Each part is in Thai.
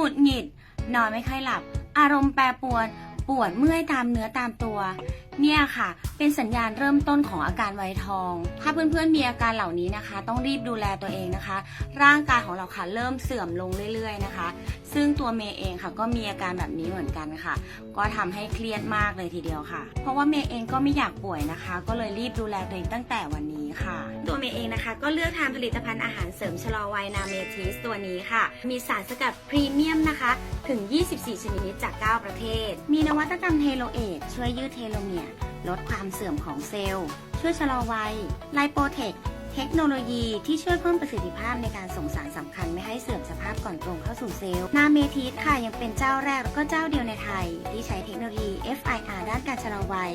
งุดหงิด นอนไม่ค่อยหลับ อารมณ์แปรปรวน ปวดเมื่อยตามเนื้อตามตัว เนี่ยค่ะ เป็นสัญญาณเริ่มต้นของอาการไวทอง ถ้าเพื่อนๆมีอาการเหล่านี้นะคะ ต้องรีบดูแลตัวเองนะคะ ร่างกายของเราค่ะเริ่มเสื่อมลงเรื่อยๆนะคะ ซึ่งตัวเมย์เองค่ะ ก็มีอาการแบบนี้เหมือนกันค่ะ ก็ทำให้เครียดมากเลยทีเดียวค่ะ เพราะว่าเมย์เองก็ไม่อยากป่วยนะคะ ก็เลยรีบดูแลตัวเองตั้งแต่วันนี้ค่ะ ตัวเมย์เองนะคะ ก็เลือกทานผลิตภัณฑ์อาหารเสริมชะลอวัยนาเมทิสตัวนี้ค่ะ มีสารสกัดพรีเมียมนะคะ ถึง 24 ชนิดจาก 9 ประเทศ มีนวัตกรรมเทโลเอทช่วยยืดเทโลเมีย ลดความเสื่อมของเซลล์ ช่วยชะลอวัยไลโปเทคเทคโนโลยีที่ช่วยเพิ่มประสิทธิภาพในการส่งสารสำคัญไม่ให้เสื่อมสภาพก่อนตรงเข้าสู่เซลล์ นาเมทิสค่ะยังเป็นเจ้าแรกแล้วก็เจ้าเดียวในไทย ที่ใช้เทคโนโลยี FIR ด้านการชะลอวัย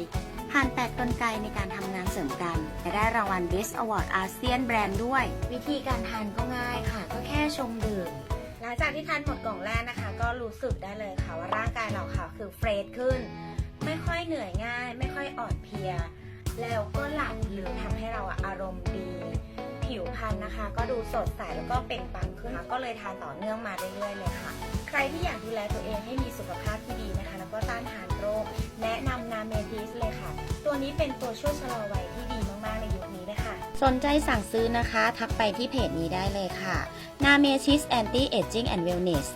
ผ่าน 8 กลไกในการทำงานเสริมกัน และได้รางวัล Best Award ASEAN Brand ด้วย วิธีการทานก็ง่ายค่ะ ก็แค่ชงดื่มหลังจากที่ทานหมดกล่องแรกนะคะ ก็รู้สึกได้เลยค่ะว่าร่างกายเราค่ะคือเฟรชขึ้น ไม่ค่อยเหนื่อยง่าย ไม่ค่อยอ่อนเพลียแล้วก็หลับหรือทำให้เราอารมณ์ดี ผิวพรรณนะคะ ก็ดูสดใสแล้วก็เปล่งปลั่งขึ้นค่ะก็เลยทานต่อเนื่องมาเรื่อยๆเลยค่ะ ใครที่อยากดูแลตัวเองให้มีสุขภาพที่ดีนะคะ แล้วก็ต้านทานโรค แนะนำนาเมทิสเลยค่ะ ตัวนี้เป็นตัวช่วยชะลอวัยที่ดีมากๆในยุคนี้เลยค่ะสนใจสั่งซื้อนะคะ ทักไปที่เพจนี้ได้เลยค่ะนาเมทิสแอนตี้เอจจิ้งแอนด์เวลเนส